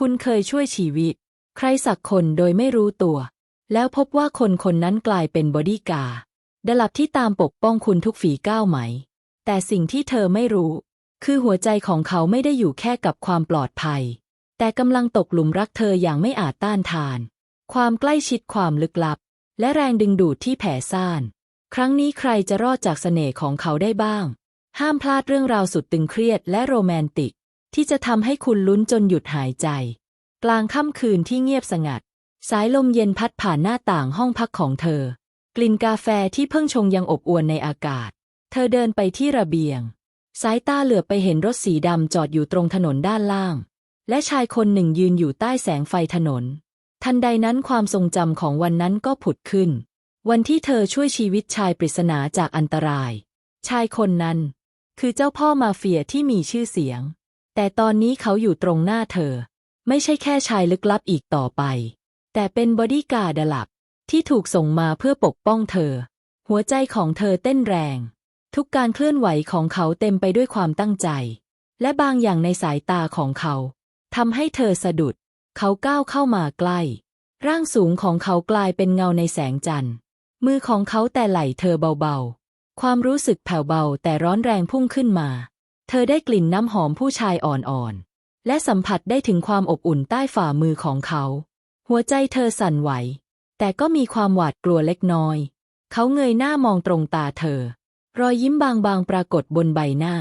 คุณเคยช่วยชีวิต ใครสักคนโดยไม่รู้ตัว แล้วพบว่าคนคนนั้นกลายเป็นบอดี้การ์ดดลับที่ตามปกป้องคุณทุกฝีก้าวไหม แต่สิ่งที่เธอไม่รู้ คือหัวใจของเขาไม่ได้อยู่แค่กับความปลอดภัย แต่กำลังตกหลุมรักเธออย่างไม่อาจต้านทาน ความใกล้ชิดความลึกลับ และแรงดึงดูดที่แผ่ซ่าน ครั้งนี้ใครจะรอดจากเสน่ห์ของเขาได้บ้าง ห้ามพลาดเรื่องราวสุดตึงเครียดและโรแมนติก ที่จะทำให้คุณลุ้นจนหยุดหายใจ กลางค่ำคืนที่เงียบสงัด สายลมเย็นพัดผ่านหน้าต่างห้องพักของเธอ กลิ่นกาแฟที่เพิ่งชงยังอบอวลในอากาศ เธอเดินไปที่ระเบียง สายตาเหลือบไปเห็นรถสีดำจอดอยู่ตรงถนนด้านล่าง และชายคนหนึ่งยืนอยู่ใต้แสงไฟถนน ทันใดนั้นความทรงจำของวันนั้นก็ผุดขึ้น วันที่เธอช่วยชีวิตชายปริศนาจากอันตราย ชายคนนั้น คือเจ้าพ่อมาเฟียที่มีชื่อเสียง แต่ตอนนี้เขาอยู่ตรงหน้าเธอ ไม่ใช่แค่ชายลึกลับอีกต่อไป แต่เป็นบอดี้การ์ดหลับ ที่ถูกส่งมาเพื่อปกป้องเธอ หัวใจของเธอเต้นแรง ทุกการเคลื่อนไหวของเขาเต็มไปด้วยความตั้งใจ และบางอย่างในสายตาของเขาทำให้เธอสะดุด เขาก้าวเข้ามาใกล้ ร่างสูงของเขากลายเป็นเงาในแสงจันทร์ มือของเขาแต่ไหล่เธอเบาๆ ความรู้สึกแผ่วเบาแต่ร้อนแรงพุ่งขึ้นมา เธอได้กลิ่นน้ำหอมผู้ชายอ่อนๆ และสัมผัสได้ถึงความอบอุ่นใต้ฝ่ามือของเขา หัวใจเธอสั่นไหว แต่ก็มีความหวาดกลัวเล็กน้อย เขาเงยหน้ามองตรงตาเธอ รอยยิ้มบางๆปรากฏบนใบหน้า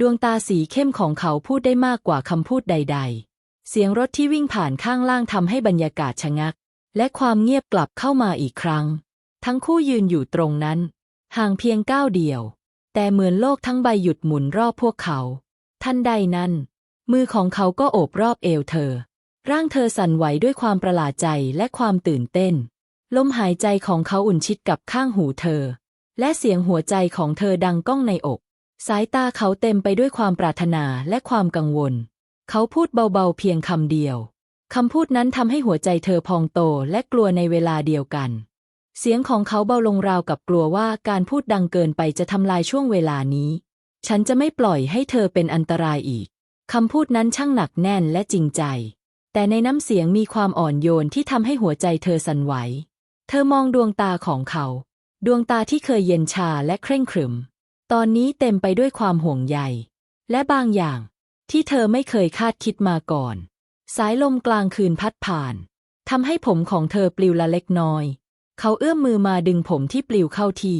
ดวงตาสีเข้มของเขาพูดได้มากกว่าคำพูดใด ๆ เสียงรถที่วิ่งผ่านข้างล่างทำให้บรรยากาศชะงัก และความเงียบกลับเข้ามาอีกครั้ง ทั้งคู่ยืนอยู่ตรงนั้น ห่างเพียงก้าวเดียว แต่เหมือนโลกทั้งใบหยุดหมุนรอบพวกเขา ทันใดนั้น มือของเขาก็โอบรอบเอวเธอ ร่างเธอสั่นไหวด้วยความประหลาดใจและความตื่นเต้น ลมหายใจของเขาอุ่นชิดกับข้างหูเธอ และเสียงหัวใจของเธอดังก้องในอก สายตาเขาเต็มไปด้วยความปรารถนาและความกังวล เขาพูดเบาๆเพียงคำเดียว คำพูดนั้นทำให้หัวใจเธอพองโตและกลัวในเวลาเดียวกัน เสียงของเขาเบาลงราวกับกลัวว่าการพูดดังเกินไปจะทำลายช่วงเวลานี้ ฉันจะไม่ปล่อยให้เธอเป็นอันตรายอีก คำพูดนั้นช่างหนักแน่นและจริงใจ แต่ในน้ำเสียงมีความอ่อนโยนที่ทำให้หัวใจเธอสั่นไหว เธอมองดวงตาของเขา ดวงตาที่เคยเย็นชาและเคร่งขรึม ตอนนี้เต็มไปด้วยความห่วงใย และบางอย่าง ที่เธอไม่เคยคาดคิดมาก่อน สายลมกลางคืนพัดผ่านทำให้ผมของเธอปลิวละเล็กน้อย เขาเอื้อมมือมาดึงผมที่ปลิวเข้าที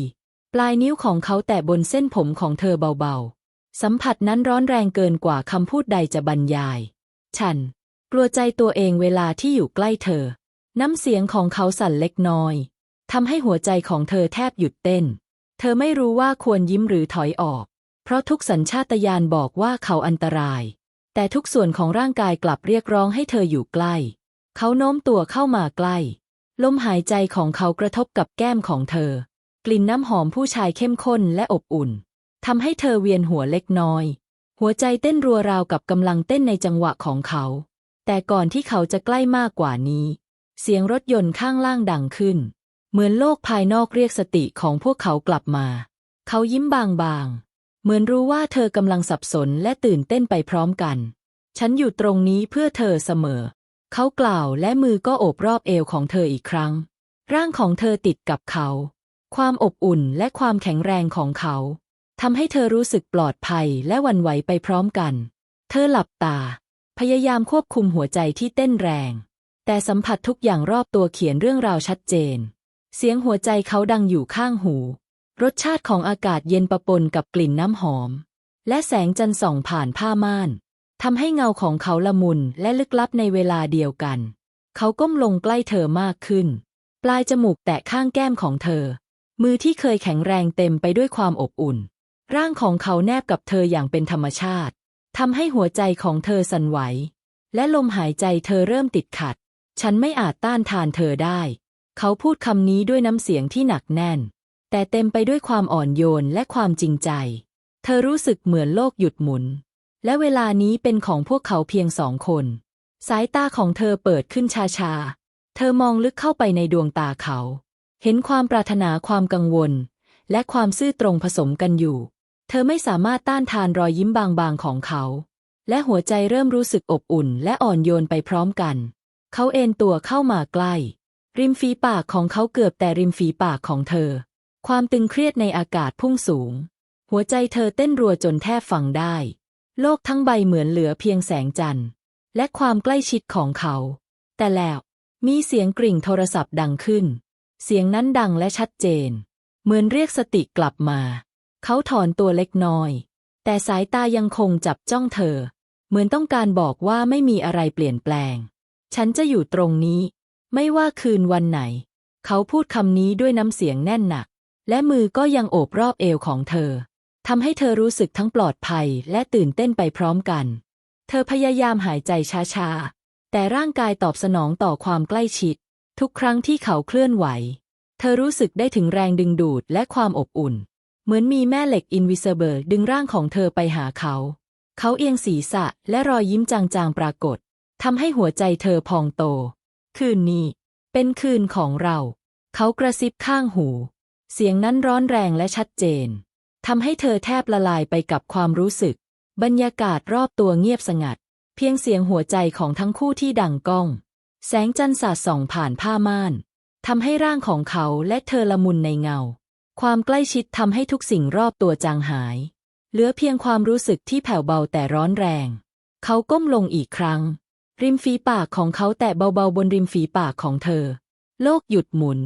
ปลายนิ้วของเขาแตะบนเส้นผมของเธอเบาๆ สัมผัสนั้นร้อนแรงเกินกว่าคำพูดใดจะบรรยาย ฉัน กลัวใจตัวเองเวลาที่อยู่ใกล้เธอ น้ำเสียงของเขาสั่นเล็กน้อยทำให้หัวใจของเธอแทบหยุดเต้น เธอไม่รู้ว่าควรยิ้มหรือถอยออก เพราะทุกสัญชาตญาณบอกว่าเขาอันตราย แต่ทุกส่วนของร่างกายกลับเรียกร้องให้เธออยู่ใกล้ เขาโน้มตัวเข้ามาใกล้ ลมหายใจของเขากระทบกับแก้มของเธอ กลิ่นน้ำหอมผู้ชายเข้มข้นและอบอุ่นทำให้เธอเวียนหัวเล็กน้อย หัวใจเต้นรัวราวกับกำลังเต้นในจังหวะของเขา แต่ก่อนที่เขาจะใกล้มากกว่านี้ เสียงรถยนต์ข้างล่างดังขึ้น เหมือนโลกภายนอกเรียกสติของพวกเขากลับมา เขายิ้มบางๆ เหมือนรู้ว่าเธอกำลังสับสนและตื่นเต้นไปพร้อมกัน ฉันอยู่ตรงนี้เพื่อเธอเสมอ เขากล่าวและมือก็โอบรอบเอวของเธออีกครั้ง ร่างของเธอติดกับเขา ความอบอุ่นและความแข็งแรงของเขาทำให้เธอรู้สึกปลอดภัยและวันไหวไปพร้อมกัน เธอหลับตา พยายามควบคุมหัวใจที่เต้นแรง แต่สัมผัสทุกอย่างรอบตัวเขียนเรื่องราวชัดเจน เสียงหัวใจเขาดังอยู่ข้างหู รสชาติของอากาศเย็นปะปนกับกลิ่นน้ำหอม และแสงจันทร์ส่องผ่านผ้าม่าน ทำให้เงาของเขาละมุนและลึกลับในเวลาเดียวกัน เขาก้มลงใกล้เธอมากขึ้น ปลายจมูกแตะข้างแก้มของเธอ มือที่เคยแข็งแรงเต็มไปด้วยความอบอุ่น ร่างของเขาแนบกับเธออย่างเป็นธรรมชาติทำให้หัวใจของเธอสั่นไหว และลมหายใจเธอเริ่มติดขัด ฉันไม่อาจต้านทานเธอได้ เขาพูดคำนี้ด้วยน้ำเสียงที่หนักแน่น แต่เต็มไปด้วยความอ่อนโยนและความจริงใจ เธอรู้สึกเหมือนโลกหยุดหมุน และเวลานี้เป็นของพวกเขาเพียงสองคน สายตาของเธอเปิดขึ้นชาๆ เธอมองลึกเข้าไปในดวงตาเขา เห็นความปรารถนาความกังวล และความซื่อตรงผสมกันอยู่ เธอไม่สามารถต้านทานรอยยิ้มบางๆของเขา และหัวใจเริ่มรู้สึกอบอุ่นและอ่อนโยนไปพร้อมกัน เขาเอนตัวเข้ามาใกล้ ริมฝีปากของเขาเกือบแต่ริมฝีปากของเธอ ความตึงเครียดในอากาศพุ่งสูง หัวใจเธอเต้นรัวจนแทบฟังได้ โลกทั้งใบเหมือนเหลือเพียงแสงจันทร์ และความใกล้ชิดของเขา แต่แล้วมีเสียงกริ่งโทรศัพท์ดังขึ้น เสียงนั้นดังและชัดเจน เหมือนเรียกสติกลับมา เขาถอนตัวเล็กน้อย แต่สายตายังคงจับจ้องเธอ เหมือนต้องการบอกว่าไม่มีอะไรเปลี่ยนแปลง ฉันจะอยู่ตรงนี้ ไม่ว่าคืนวันไหน เขาพูดคำนี้ด้วยน้ำเสียงแน่นหนัก และมือก็ยังโอบรอบเอวของเธอ ทำให้เธอรู้สึกทั้งปลอดภัยและตื่นเต้นไปพร้อมกัน เธอพยายามหายใจช้าๆ แต่ร่างกายตอบสนองต่อความใกล้ชิด ทุกครั้งที่เขาเคลื่อนไหว เธอรู้สึกได้ถึงแรงดึงดูดและความอบอุ่น เหมือนมีแม่เหล็กอินวิเซเบิร์ดึงร่างของเธอไปหาเขา เขาเอียงศีรษะและรอยยิ้มจางๆปรากฏทำให้หัวใจเธอพองโต คืนนี้ เป็นคืนของเรา เขากระซิบข้างหู เสียงนั้นร้อนแรงและชัดเจน ทำให้เธอแทบละลายไปกับความรู้สึก บรรยากาศรอบตัวเงียบสงัด เพียงเสียงหัวใจของทั้งคู่ที่ดังก้อง แสงจันทร์สาดส่องผ่านผ้าม่านทำให้ร่างของเขาและเธอละมุนในเงา ความใกล้ชิดทำให้ทุกสิ่งรอบตัวจางหาย เหลือเพียงความรู้สึกที่แผ่วเบาแต่ร้อนแรง เขาก้มลงอีกครั้ง ริมฝีปากของเขาแตะเบาๆบนริมฝีปากของเธอ โลกหยุดหมุน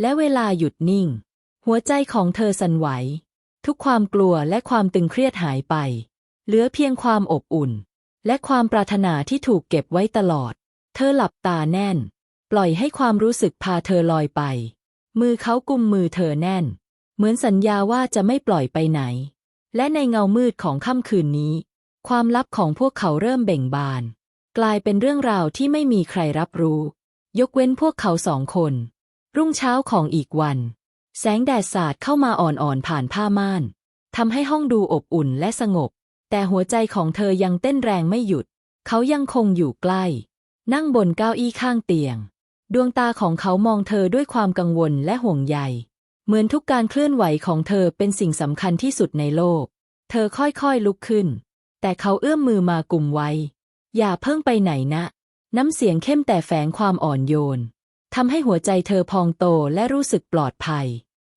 และเวลาหยุดนิ่ง หัวใจของเธอสั่นไหว ทุกความกลัวและความตึงเครียดหายไป เหลือเพียงความอบอุ่น และความปรารถนาที่ถูกเก็บไว้ตลอด เธอหลับตาแน่น ปล่อยให้ความรู้สึกพาเธอลอยไป มือเขากุมมือเธอแน่น เหมือนสัญญาว่าจะไม่ปล่อยไปไหน และในเงามืดของค่ำคืนนี้ ความลับของพวกเขาเริ่มเบ่งบาน กลายเป็นเรื่องราวที่ไม่มีใครรับรู้ ยกเว้นพวกเขาสองคน รุ่งเช้าของอีกวัน แสงแดดสาดเข้ามาอ่อนๆผ่านผ้าม่านทำให้ห้องดูอบอุ่นและสงบ แต่หัวใจของเธอยังเต้นแรงไม่หยุด เขายังคงอยู่ใกล้ นั่งบนเก้าอี้ข้างเตียง ดวงตาของเขามองเธอด้วยความกังวลและห่วงใย เหมือนทุกการเคลื่อนไหวของเธอเป็นสิ่งสำคัญที่สุดในโลก เธอค่อยๆลุกขึ้น แต่เขาเอื้อมมือมากลุ่มไว้ อย่าเพิ่งไปไหนนะ น้ำเสียงเข้มแต่แฝงความอ่อนโยน ทำให้หัวใจเธอพองโตและรู้สึกปลอดภัย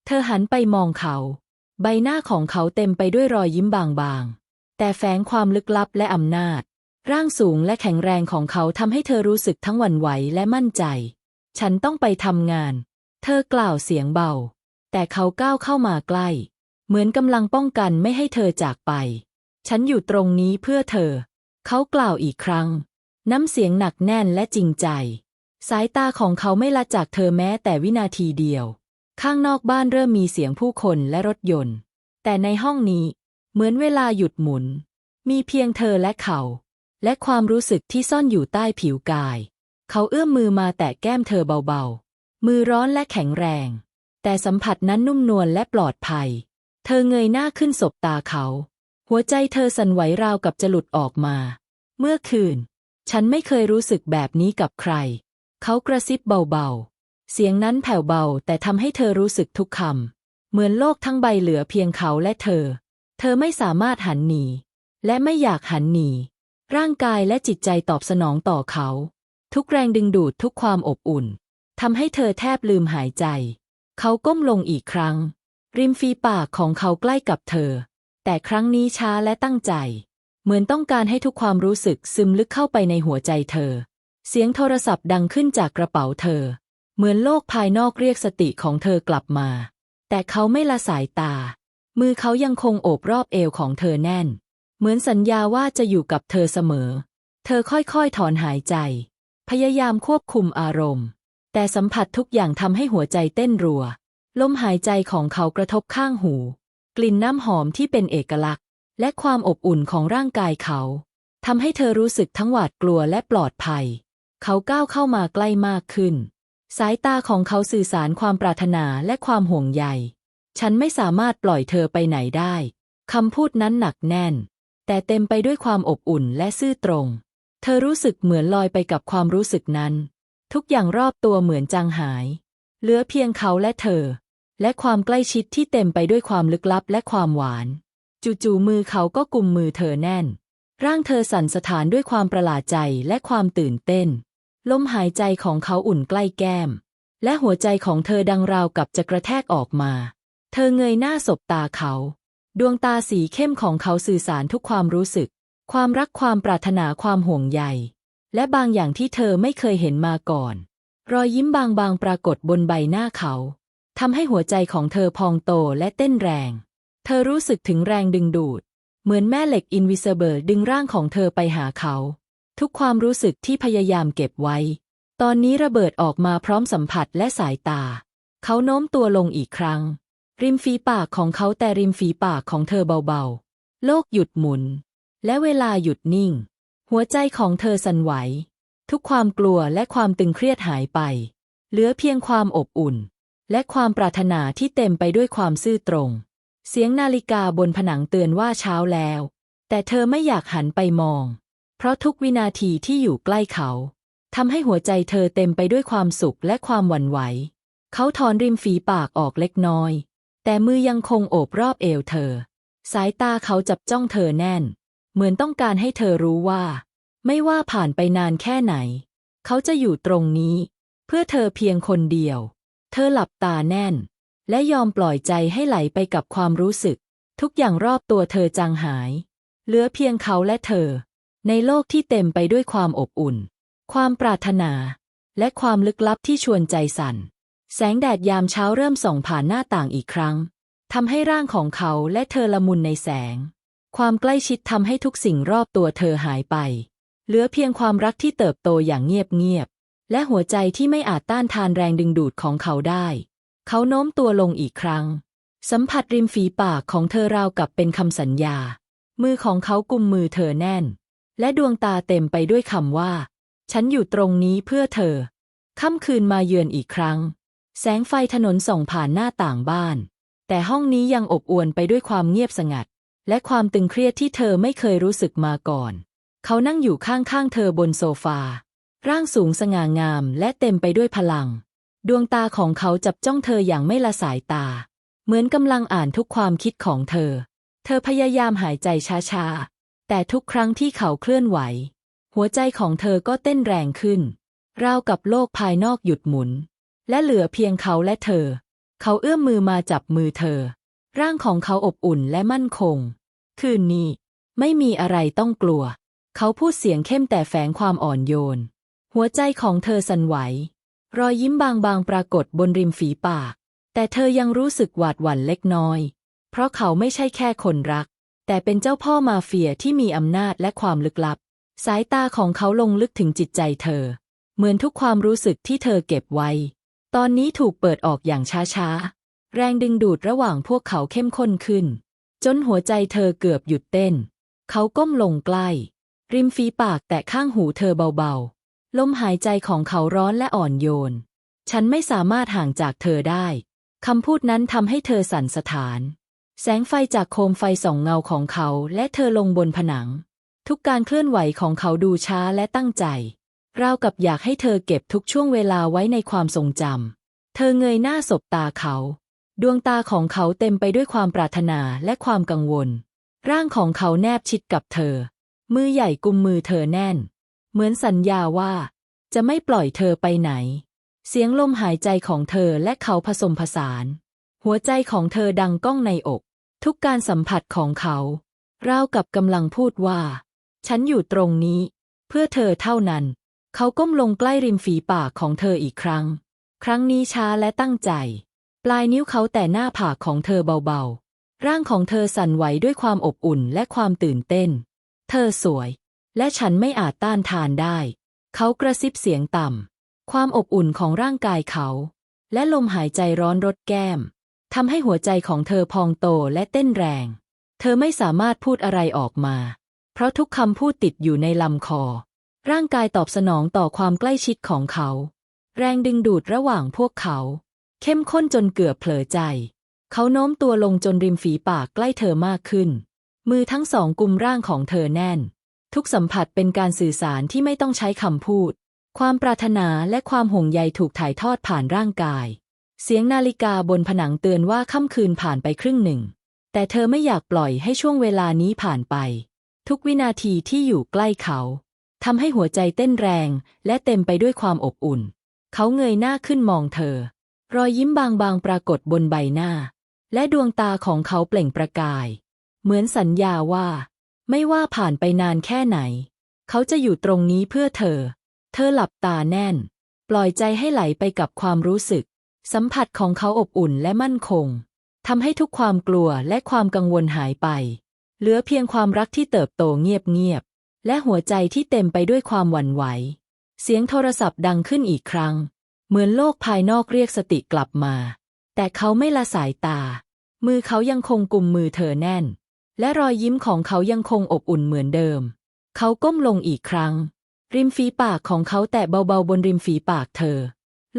เธอหันไปมองเขา ใบหน้าของเขาเต็มไปด้วยรอยยิ้มบางๆ แต่แฝงความลึกลับและอำนาจ ร่างสูงและแข็งแรงของเขาทำให้เธอรู้สึกทั้งหวั่นไหวและมั่นใจ ฉันต้องไปทำงาน เธอกล่าวเสียงเบา แต่เขาก้าวเข้ามาใกล้ เหมือนกำลังป้องกันไม่ให้เธอจากไป ฉันอยู่ตรงนี้เพื่อเธอ เขากล่าวอีกครั้ง น้ำเสียงหนักแน่นและจริงใจ สายตาของเขาไม่ละจากเธอแม้แต่วินาทีเดียว ข้างนอกบ้านเริ่มมีเสียงผู้คนและรถยนต์ แต่ในห้องนี้ เหมือนเวลาหยุดหมุน มีเพียงเธอและเขา และความรู้สึกที่ซ่อนอยู่ใต้ผิวกาย เขาเอื้อมมือมาแตะแก้มเธอเบาๆ มือร้อนและแข็งแรง แต่สัมผัสนั้นนุ่มนวลและปลอดภัย เธอเงยหน้าขึ้นสบตาเขา หัวใจเธอสั่นไหวราวกับจะหลุดออกมา เมื่อคืน ฉันไม่เคยรู้สึกแบบนี้กับใคร เขากระซิบเบาๆ เสียงนั้นแผ่วเบาแต่ทำให้เธอรู้สึกทุกคำ เหมือนโลกทั้งใบเหลือเพียงเขาและเธอ เธอไม่สามารถหันหนี และไม่อยากหันหนี ร่างกายและจิตใจตอบสนองต่อเขา ทุกแรงดึงดูดทุกความอบอุ่นทำให้เธอแทบลืมหายใจ เขาก้มลงอีกครั้ง ริมฝีปากของเขาใกล้กับเธอ แต่ครั้งนี้ช้าและตั้งใจ เหมือนต้องการให้ทุกความรู้สึกซึมลึกเข้าไปในหัวใจเธอ เสียงโทรศัพท์ดังขึ้นจากกระเป๋าเธอ เหมือนโลกภายนอกเรียกสติของเธอกลับมา แต่เขาไม่ละสายตา มือเขายังคงโอบรอบเอวของเธอแน่น เหมือนสัญญาว่าจะอยู่กับเธอเสมอ เธอค่อยๆถอนหายใจ พยายามควบคุมอารมณ์ แต่สัมผัสทุกอย่างทำให้หัวใจเต้นรัว ลมหายใจของเขากระทบข้างหู กลิ่นน้ำหอมที่เป็นเอกลักษณ์ และความอบอุ่นของร่างกายเขาทำให้เธอรู้สึกทั้งหวาดกลัวและปลอดภัย เขาก้าวเข้ามาใกล้มากขึ้น สายตาของเขาสื่อสารความปรารถนาและความห่วงใย ฉันไม่สามารถปล่อยเธอไปไหนได้ คำพูดนั้นหนักแน่น แต่เต็มไปด้วยความอบอุ่นและซื่อตรง เธอรู้สึกเหมือนลอยไปกับความรู้สึกนั้น ทุกอย่างรอบตัวเหมือนจางหาย เหลือเพียงเขาและเธอ และความใกล้ชิดที่เต็มไปด้วยความลึกลับและความหวาน จู่ๆมือเขาก็กุมมือเธอแน่น ร่างเธอสั่นสะท้านด้วยความประหลาดใจและความตื่นเต้น ลมหายใจของเขาอุ่นใกล้แก้ม และหัวใจของเธอดังราวกับจะกระแทกออกมา เธอเงยหน้าสบตาเขา ดวงตาสีเข้มของเขาสื่อสารทุกความรู้สึก ความรักความปรารถนาความห่วงใย และบางอย่างที่เธอไม่เคยเห็นมาก่อน รอยยิ้มบางๆปรากฏบนใบหน้าเขาทำให้หัวใจของเธอพองโตและเต้นแรง เธอรู้สึกถึงแรงดึงดูด เหมือนแม่เหล็กอินวิเซเบิร์ดึงร่างของเธอไปหาเขา ทุกความรู้สึกที่พยายามเก็บไว้ ตอนนี้ระเบิดออกมาพร้อมสัมผัสและสายตา เขาโน้มตัวลงอีกครั้ง ริมฝีปากของเขาแต่ริมฝีปากของเธอเบาๆ โลกหยุดหมุน และเวลาหยุดนิ่ง หัวใจของเธอสั่นไหว ทุกความกลัวและความตึงเครียดหายไป เหลือเพียงความอบอุ่น และความปรารถนาที่เต็มไปด้วยความซื่อตรง เสียงนาฬิกาบนผนังเตือนว่าเช้าแล้ว แต่เธอไม่อยากหันไปมอง เพราะทุกวินาทีที่อยู่ใกล้เขาทำให้หัวใจเธอเต็มไปด้วยความสุขและความหวั่นไหว เขาถอนริมฝีปากออกเล็กน้อย แต่มือยังคงโอบรอบเอวเธอ สายตาเขาจับจ้องเธอแน่น เหมือนต้องการให้เธอรู้ว่า ไม่ว่าผ่านไปนานแค่ไหน เขาจะอยู่ตรงนี้ เพื่อเธอเพียงคนเดียว เธอหลับตาแน่น และยอมปล่อยใจให้ไหลไปกับความรู้สึก ทุกอย่างรอบตัวเธอจางหาย เหลือเพียงเขาและเธอ ในโลกที่เต็มไปด้วยความอบอุ่น ความปรารถนา และความลึกลับที่ชวนใจสั่น แสงแดดยามเช้าเริ่มส่องผ่านหน้าต่างอีกครั้งทำให้ร่างของเขาและเธอละมุนในแสง ความใกล้ชิดทำให้ทุกสิ่งรอบตัวเธอหายไป เหลือเพียงความรักที่เติบโตอย่างเงียบๆและหัวใจที่ไม่อาจต้านทานแรงดึงดูดของเขาได้ เขาโน้มตัวลงอีกครั้ง สัมผัสริมฝีปากของเธอราวกับเป็นคำสัญญา มือของเขากุมมือเธอแน่น และดวงตาเต็มไปด้วยคำว่า ฉันอยู่ตรงนี้เพื่อเธอ ค่ำคืนมาเยือนอีกครั้ง แสงไฟถนนส่องผ่านหน้าต่างบ้าน แต่ห้องนี้ยังอบอวลไปด้วยความเงียบสงัด และความตึงเครียดที่เธอไม่เคยรู้สึกมาก่อน เขานั่งอยู่ข้างๆเธอบนโซฟา ร่างสูงสง่างามและเต็มไปด้วยพลัง ดวงตาของเขาจับจ้องเธออย่างไม่ละสายตา เหมือนกำลังอ่านทุกความคิดของเธอ เธอพยายามหายใจช้าๆ แต่ทุกครั้งที่เขาเคลื่อนไหว หัวใจของเธอก็เต้นแรงขึ้น ราวกับโลกภายนอกหยุดหมุน และเหลือเพียงเขาและเธอ เขาเอื้อมมือมาจับมือเธอ ร่างของเขาอบอุ่นและมั่นคง คืนนี้ ไม่มีอะไรต้องกลัว เขาพูดเสียงเข้มแต่แฝงความอ่อนโยน หัวใจของเธอสั่นไหว รอยยิ้มบางๆ ปรากฏบนริมฝีปาก แต่เธอยังรู้สึกหวาดหวั่นเล็กน้อย เพราะเขาไม่ใช่แค่คนรัก แต่เป็นเจ้าพ่อมาเฟียที่มีอำนาจและความลึกลับ สายตาของเขาลงลึกถึงจิตใจเธอ เหมือนทุกความรู้สึกที่เธอเก็บไว้ ตอนนี้ถูกเปิดออกอย่างช้าๆ แรงดึงดูดระหว่างพวกเขาเข้มข้นขึ้น จนหัวใจเธอเกือบหยุดเต้น เขาก้มลงใกล้ ริมฝีปากแตะข้างหูเธอเบาๆ ลมหายใจของเขาร้อนและอ่อนโยน ฉันไม่สามารถห่างจากเธอได้คำพูดนั้นทำให้เธอสั่นสะท้าน แสงไฟจากโคมไฟส่องเงาของเขาและเธอลงบนผนัง ทุกการเคลื่อนไหวของเขาดูช้าและตั้งใจ ราวกับอยากให้เธอเก็บทุกช่วงเวลาไว้ในความทรงจำ เธอเงยหน้าสบตาเขา ดวงตาของเขาเต็มไปด้วยความปรารถนาและความกังวล ร่างของเขาแนบชิดกับเธอ มือใหญ่กุมมือเธอแน่น เหมือนสัญญาว่า จะไม่ปล่อยเธอไปไหน เสียงลมหายใจของเธอและเขาผสมผสาน หัวใจของเธอดังก้องในอก ทุกการสัมผัสของเขาราวกับกำลังพูดว่า ฉันอยู่ตรงนี้ เพื่อเธอเท่านั้น เขาก้มลงใกล้ริมฝีปากของเธออีกครั้ง ครั้งนี้ช้าและตั้งใจ ปลายนิ้วเขาแต่หน้าผากของเธอเบาๆ ร่างของเธอสั่นไหวด้วยความอบอุ่นและความตื่นเต้น เธอสวย และฉันไม่อาจต้านทานได้ เขากระซิบเสียงต่ำ ความอบอุ่นของร่างกายเขา และลมหายใจร้อนรดแก้มทำให้หัวใจของเธอพองโตและเต้นแรง เธอไม่สามารถพูดอะไรออกมา เพราะทุกคำพูดติดอยู่ในลำคอ ร่างกายตอบสนองต่อความใกล้ชิดของเขา แรงดึงดูดระหว่างพวกเขา เข้มข้นจนเกือบเผลอใจ เขาโน้มตัวลงจนริมฝีปากใกล้เธอมากขึ้น มือทั้งสองกุมร่างของเธอแน่น ทุกสัมผัสเป็นการสื่อสารที่ไม่ต้องใช้คำพูด ความปรารถนาและความห่วงใยถูกถ่ายทอดผ่านร่างกาย เสียงนาฬิกาบนผนังเตือนว่าค่ำคืนผ่านไปครึ่งหนึ่ง แต่เธอไม่อยากปล่อยให้ช่วงเวลานี้ผ่านไป ทุกวินาทีที่อยู่ใกล้เขาทำให้หัวใจเต้นแรง และเต็มไปด้วยความอบอุ่น เขาเงยหน้าขึ้นมองเธอ รอยยิ้มบางๆปรากฏบนใบหน้า และดวงตาของเขาเปล่งประกาย เหมือนสัญญาว่า ไม่ว่าผ่านไปนานแค่ไหน เขาจะอยู่ตรงนี้เพื่อเธอ เธอหลับตาแน่น ปล่อยใจให้ไหลไปกับความรู้สึก สัมผัสของเขาอบอุ่นและมั่นคงทำให้ทุกความกลัวและความกังวลหายไป เหลือเพียงความรักที่เติบโตเงียบๆ และหัวใจที่เต็มไปด้วยความหวั่นไหว เสียงโทรศัพท์ดังขึ้นอีกครั้ง เหมือนโลกภายนอกเรียกสติกลับมา แต่เขาไม่ละสายตา มือเขายังคงกุมมือเธอแน่น และรอยยิ้มของเขายังคงอบอุ่นเหมือนเดิม เขาก้มลงอีกครั้ง ริมฝีปากของเขาแตะเบาๆบนริมฝีปากเธอ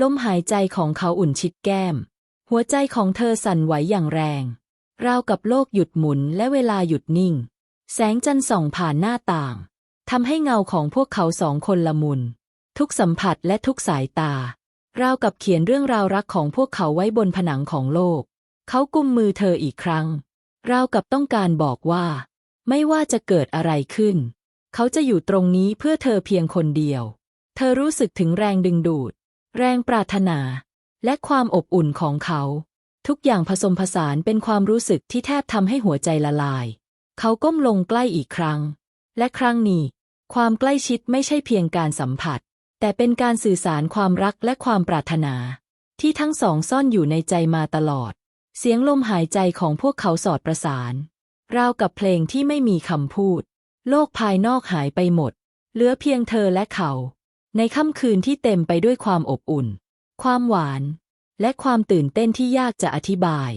ลมหายใจของเขาอุ่นชิดแก้ม หัวใจของเธอสั่นไหวอย่างแรง ราวกับโลกหยุดหมุนและเวลาหยุดนิ่ง แสงจันทร์ส่องผ่านหน้าต่างทำให้เงาของพวกเขาสองคนละมุน ทุกสัมผัสและทุกสายตา ราวกับเขียนเรื่องราวรักของพวกเขาไว้บนผนังของโลก เขากุมมือเธออีกครั้ง ราวกับต้องการบอกว่า ไม่ว่าจะเกิดอะไรขึ้น เขาจะอยู่ตรงนี้เพื่อเธอเพียงคนเดียว เธอรู้สึกถึงแรงดึงดูด แรงปรารถนา และความอบอุ่นของเขา ทุกอย่างผสมผสานเป็นความรู้สึกที่แทบทำให้หัวใจละลาย เขาก้มลงใกล้อีกครั้ง และครั้งนี้ ความใกล้ชิดไม่ใช่เพียงการสัมผัส แต่เป็นการสื่อสารความรักและความปรารถนา ที่ทั้งสองซ่อนอยู่ในใจมาตลอด เสียงลมหายใจของพวกเขาสอดประสาน ราวกับเพลงที่ไม่มีคำพูด โลกภายนอกหายไปหมด เหลือเพียงเธอและเขา ในค่ำคืนที่เต็มไปด้วยความอบอุ่น ความหวาน และความตื่นเต้นที่ยากจะอธิบาย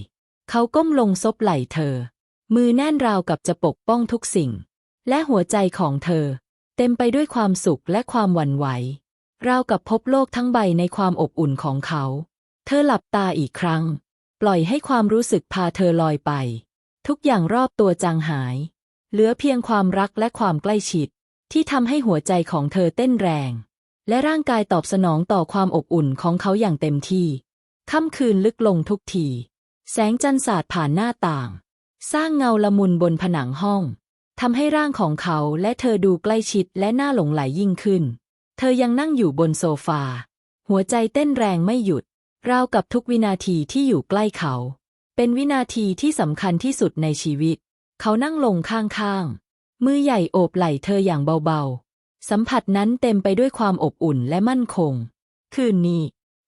เขาก้มลงซบไหล่เธอ มือแน่นราวกับจะปกป้องทุกสิ่ง และหัวใจของเธอ เต็มไปด้วยความสุขและความหวั่นไหว ราวกับพบโลกทั้งใบในความอบอุ่นของเขา เธอหลับตาอีกครั้ง ปล่อยให้ความรู้สึกพาเธอลอยไป ทุกอย่างรอบตัวจางหาย เหลือเพียงความรักและความใกล้ชิด ที่ทำให้หัวใจของเธอเต้นแรง และร่างกายตอบสนองต่อความอบอุ่นของเขาอย่างเต็มที่ ค่ำคืนลึกลงทุกที แสงจันทร์สาดผ่านหน้าต่าง สร้างเงาละมุนบนผนังห้องทำให้ร่างของเขาและเธอดูใกล้ชิดและน่าหลงไหลยิ่งขึ้น เธอยังนั่งอยู่บนโซฟา หัวใจเต้นแรงไม่หยุด ราวกับทุกวินาทีที่อยู่ใกล้เขา เป็นวินาทีที่สำคัญที่สุดในชีวิต เขานั่งลงข้างๆ มือใหญ่โอบไหล่เธออย่างเบาๆ สัมผัสนั้นเต็มไปด้วยความอบอุ่นและมั่นคง คืนนี้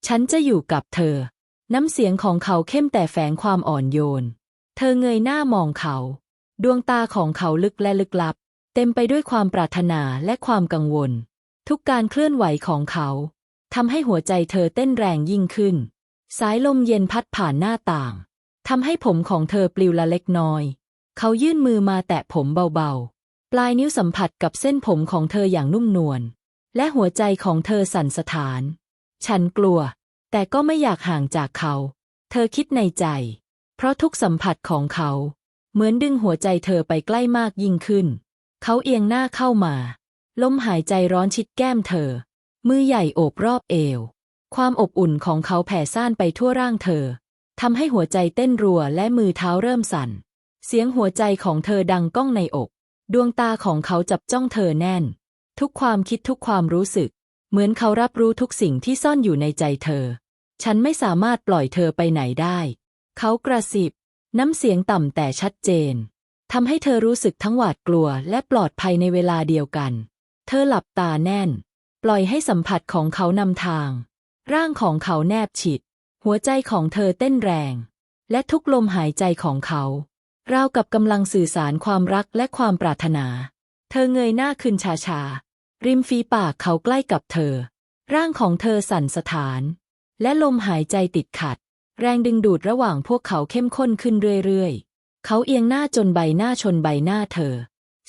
ฉันจะอยู่กับเธอ น้ำเสียงของเขาเข้มแต่แฝงความอ่อนโยน เธอเงยหน้ามองเขา ดวงตาของเขาลึกและลึกลับ เต็มไปด้วยความปรารถนาและความกังวล ทุกการเคลื่อนไหวของเขา ทำให้หัวใจเธอเต้นแรงยิ่งขึ้น สายลมเย็นพัดผ่านหน้าต่างทำให้ผมของเธอปลิวละเล็กน้อย เขายื่นมือมาแตะผมเบาๆ ปลายนิ้วสัมผัสกับเส้นผมของเธออย่างนุ่มนวล และหัวใจของเธอสั่นสะท้าน ฉันกลัว แต่ก็ไม่อยากห่างจากเขา เธอคิดในใจ เพราะทุกสัมผัสของเขา เหมือนดึงหัวใจเธอไปใกล้มากยิ่งขึ้น เขาเอียงหน้าเข้ามา ลมหายใจร้อนชิดแก้มเธอ มือใหญ่โอบรอบเอว ความอบอุ่นของเขาแผ่ซ่านไปทั่วร่างเธอทำให้หัวใจเต้นรัวและมือเท้าเริ่มสั่น เสียงหัวใจของเธอดังก้องในอก ดวงตาของเขาจับจ้องเธอแน่น ทุกความคิดทุกความรู้สึก เหมือนเขารับรู้ทุกสิ่งที่ซ่อนอยู่ในใจเธอ ฉันไม่สามารถปล่อยเธอไปไหนได้ เขากระซิบ น้ำเสียงต่ำแต่ชัดเจนทำให้เธอรู้สึกทั้งหวาดกลัวและปลอดภัยในเวลาเดียวกัน เธอหลับตาแน่น ปล่อยให้สัมผัสของเขานำทาง ร่างของเขาแนบชิด หัวใจของเธอเต้นแรง และทุกลมหายใจของเขาราวกับกำลังสื่อสารความรักและความปรารถนา เธอเงยหน้าขึ้นช้าๆ ริมฝีปากเขาใกล้กับเธอ ร่างของเธอสั่นสะท้าน และลมหายใจติดขัด แรงดึงดูดระหว่างพวกเขาเข้มข้นขึ้นเรื่อยๆ เขาเอียงหน้าจนใบหน้าชนใบหน้าเธอ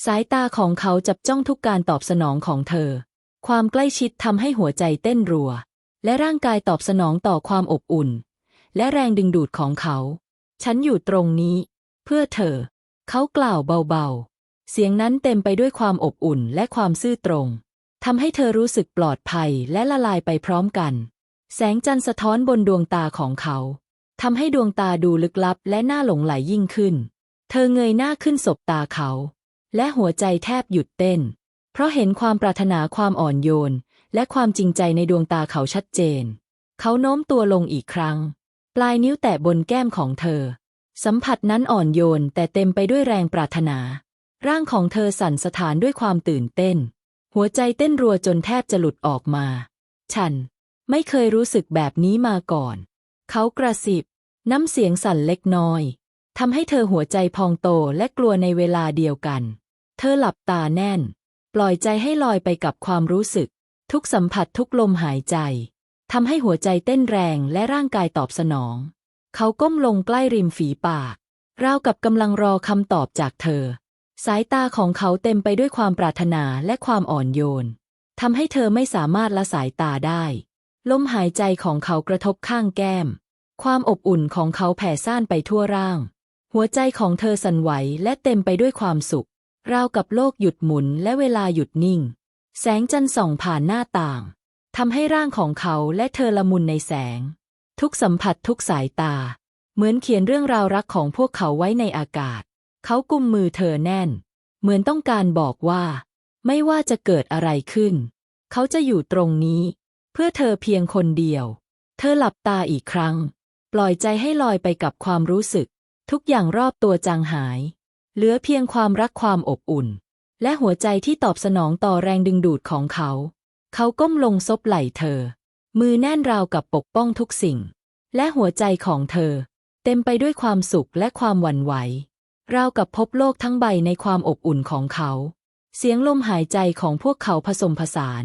สายตาของเขาจับจ้องทุกการตอบสนองของเธอ ความใกล้ชิดทำให้หัวใจเต้นรัว และร่างกายตอบสนองต่อความอบอุ่น และแรงดึงดูดของเขา ฉันอยู่ตรงนี้ เพื่อเธอ เขากล่าวเบาๆ เสียงนั้นเต็มไปด้วยความอบอุ่นและความซื่อตรงทำให้เธอรู้สึกปลอดภัยและละลายไปพร้อมกัน แสงจันทร์สะท้อนบนดวงตาของเขาทำให้ดวงตาดูลึกลับและน่าหลงไหลยิ่งขึ้น เธอเงยหน้าขึ้นสบตาเขา และหัวใจแทบหยุดเต้น เพราะเห็นความปรารถนาความอ่อนโยน และความจริงใจในดวงตาเขาชัดเจน เขาโน้มตัวลงอีกครั้ง ปลายนิ้วแตะบนแก้มของเธอ สัมผัสนั้นอ่อนโยนแต่เต็มไปด้วยแรงปรารถนา ร่างของเธอสั่นสะท้านด้วยความตื่นเต้น หัวใจเต้นรัวจนแทบจะหลุดออกมา ฉัน ไม่เคยรู้สึกแบบนี้มาก่อน เขากระสิบ น้ำเสียงสั่นเล็กน้อยทำให้เธอหัวใจพองโตและกลัวในเวลาเดียวกัน เธอหลับตาแน่น ปล่อยใจให้ลอยไปกับความรู้สึก ทุกสัมผัสทุกลมหายใจทำให้หัวใจเต้นแรงและร่างกายตอบสนอง เขาก้มลงใกล้ริมฝีปาก ราวกับกำลังรอคำตอบจากเธอ สายตาของเขาเต็มไปด้วยความปรารถนาและความอ่อนโยนทำให้เธอไม่สามารถละสายตาได้ ลมหายใจของเขากระทบข้างแก้ม ความอบอุ่นของเขาแผ่ซ่านไปทั่วร่าง หัวใจของเธอสั่นไหวและเต็มไปด้วยความสุข ราวกับโลกหยุดหมุนและเวลาหยุดนิ่ง แสงจันทร์ส่องผ่านหน้าต่างทำให้ร่างของเขาและเธอละมุนในแสง ทุกสัมผัสทุกสายตา เหมือนเขียนเรื่องราวรักของพวกเขาไว้ในอากาศ เขากุมมือเธอแน่น เหมือนต้องการบอกว่า ไม่ว่าจะเกิดอะไรขึ้น เขาจะอยู่ตรงนี้ เพื่อเธอเพียงคนเดียว เธอหลับตาอีกครั้ง ปล่อยใจให้ลอยไปกับความรู้สึก ทุกอย่างรอบตัวจางหาย เหลือเพียงความรักความอบอุ่น และหัวใจที่ตอบสนองต่อแรงดึงดูดของเขา เขาก้มลงซบไหล่เธอ มือแน่นราวกับปกป้องทุกสิ่ง และหัวใจของเธอ เต็มไปด้วยความสุขและความหวั่นไหว ราวกับพบโลกทั้งใบในความอบอุ่นของเขา เสียงลมหายใจของพวกเขาผสมผสาน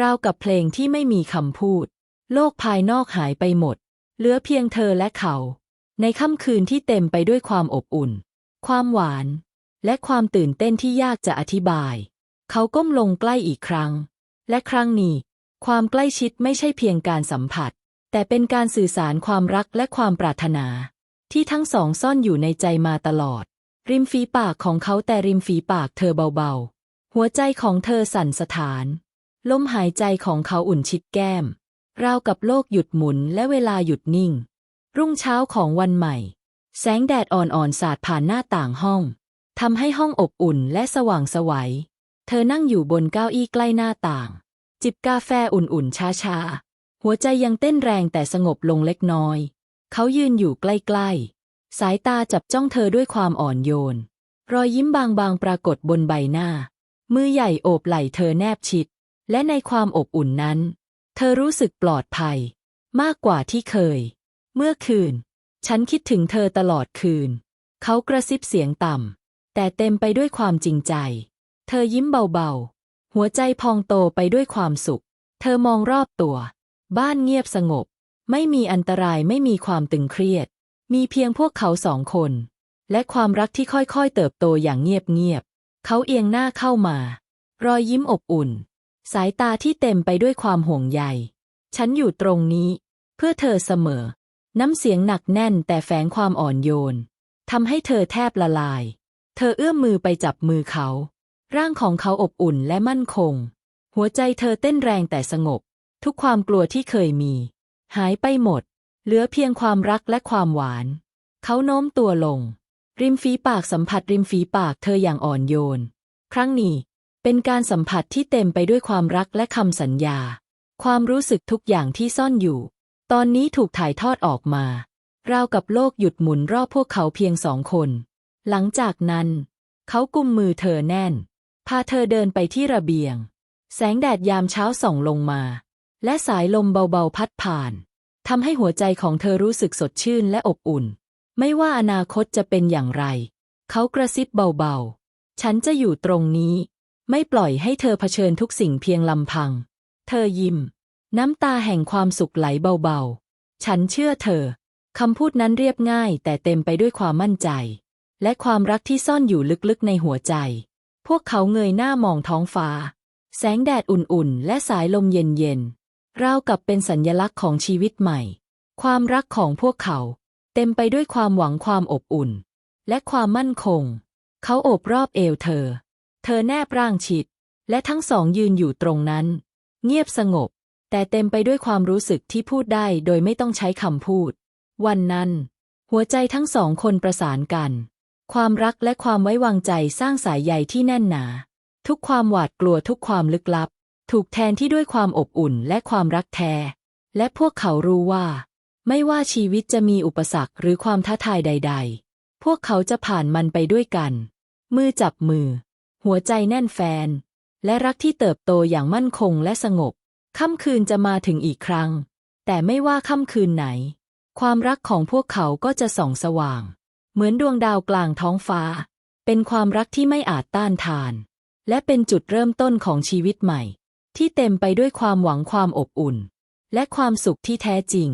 ราวกับเพลงที่ไม่มีคำพูด โลกภายนอกหายไปหมด เหลือเพียงเธอและเขา ในค่ำคืนที่เต็มไปด้วยความอบอุ่น ความหวาน และความตื่นเต้นที่ยากจะอธิบาย เขาก้มลงใกล้อีกครั้ง และครั้งนี้ ความใกล้ชิดไม่ใช่เพียงการสัมผัส แต่เป็นการสื่อสารความรักและความปรารถนา ที่ทั้งสองซ่อนอยู่ในใจมาตลอด ริมฝีปากของเขาแต่ริมฝีปากเธอเบาๆ หัวใจของเธอสั่นสะท้าน ลมหายใจของเขาอุ่นชิดแก้มราวกับโลกหยุดหมุนและเวลาหยุดนิ่ง รุ่งเช้าของวันใหม่ แสงแดดอ่อนๆสาดผ่านหน้าต่างห้องทำให้ห้องอบอุ่นและสว่างสวัย เธอนั่งอยู่บนเก้าอี้ใกล้หน้าต่าง จิบกาแฟอุ่นๆช้าๆ หัวใจยังเต้นแรงแต่สงบลงเล็กน้อย เขายืนอยู่ใกล้ๆ สายตาจับจ้องเธอด้วยความอ่อนโยน รอยยิ้มบางๆปรากฏบนใบหน้า มือใหญ่โอบไหล่เธอแนบชิด และในความอบอุ่นนั้น เธอรู้สึกปลอดภัย มากกว่าที่เคย เมื่อคืน ฉันคิดถึงเธอตลอดคืน เขากระซิบเสียงต่ำ แต่เต็มไปด้วยความจริงใจ เธอยิ้มเบาๆ หัวใจพองโตไปด้วยความสุข เธอมองรอบตัว บ้านเงียบสงบ ไม่มีอันตรายไม่มีความตึงเครียด มีเพียงพวกเขาสองคน และความรักที่ค่อยๆเติบโตอย่างเงียบๆ เขาเอียงหน้าเข้ามา รอยยิ้มอบอุ่น สายตาที่เต็มไปด้วยความห่วงใย ฉันอยู่ตรงนี้ เพื่อเธอเสมอ น้ำเสียงหนักแน่นแต่แฝงความอ่อนโยนทำให้เธอแทบละลาย เธอเอื้อมมือไปจับมือเขา ร่างของเขาอบอุ่นและมั่นคง หัวใจเธอเต้นแรงแต่สงบ ทุกความกลัวที่เคยมี หายไปหมด เหลือเพียงความรักและความหวาน เขาโน้มตัวลง ริมฝีปากสัมผัสริมฝีปากเธออย่างอ่อนโยน ครั้งนี้ เป็นการสัมผัสที่เต็มไปด้วยความรักและคำสัญญา ความรู้สึกทุกอย่างที่ซ่อนอยู่ ตอนนี้ถูกถ่ายทอดออกมาราวกับโลกหยุดหมุนรอบพวกเขาเพียงสองคน หลังจากนั้น เขากุมมือเธอแน่น พาเธอเดินไปที่ระเบียง แสงแดดยามเช้าส่องลงมา และสายลมเบาๆพัดผ่านทำให้หัวใจของเธอรู้สึกสดชื่นและอบอุ่น ไม่ว่าอนาคตจะเป็นอย่างไร เขากระซิบเบาๆ ฉันจะอยู่ตรงนี้ ไม่ปล่อยให้เธอเผชิญทุกสิ่งเพียงลำพัง เธอยิ้ม น้ำตาแห่งความสุขไหลเบาๆ ฉันเชื่อเธอ คำพูดนั้นเรียบง่ายแต่เต็มไปด้วยความมั่นใจ และความรักที่ซ่อนอยู่ลึกๆในหัวใจ พวกเขาเงยหน้ามองท้องฟ้า แสงแดดอุ่นๆ และสายลมเย็นๆ ราวกับเป็นสัญญลักษณ์ของชีวิตใหม่ ความรักของพวกเขา เต็มไปด้วยความหวังความอบอุ่น และความมั่นคง เขาโอบรอบเอวเธอ เธอแนบร่างชิด และทั้งสองยืนอยู่ตรงนั้น เงียบสงบ แต่เต็มไปด้วยความรู้สึกที่พูดได้โดยไม่ต้องใช้คำพูด วันนั้น หัวใจทั้งสองคนประสานกัน ความรักและความไว้วางใจสร้างสายใยที่แน่นหนา ทุกความหวาดกลัวทุกความลึกลับ ถูกแทนที่ด้วยความอบอุ่นและความรักแท้ และพวกเขารู้ว่า ไม่ว่าชีวิตจะมีอุปสรรคหรือความท้าทายใด ๆ พวกเขาจะผ่านมันไปด้วยกัน มือจับมือ หัวใจแน่นแฟน และรักที่เติบโตอย่างมั่นคงและสงบ ค่ำคืนจะมาถึงอีกครั้ง แต่ไม่ว่าค่ำคืนไหน ความรักของพวกเขาก็จะส่องสว่าง เหมือนดวงดาวกลางท้องฟ้า เป็นความรักที่ไม่อาจต้านทาน และเป็นจุดเริ่มต้นของชีวิตใหม่ ที่เต็มไปด้วยความหวังความอบอุ่น และความสุขที่แท้จริง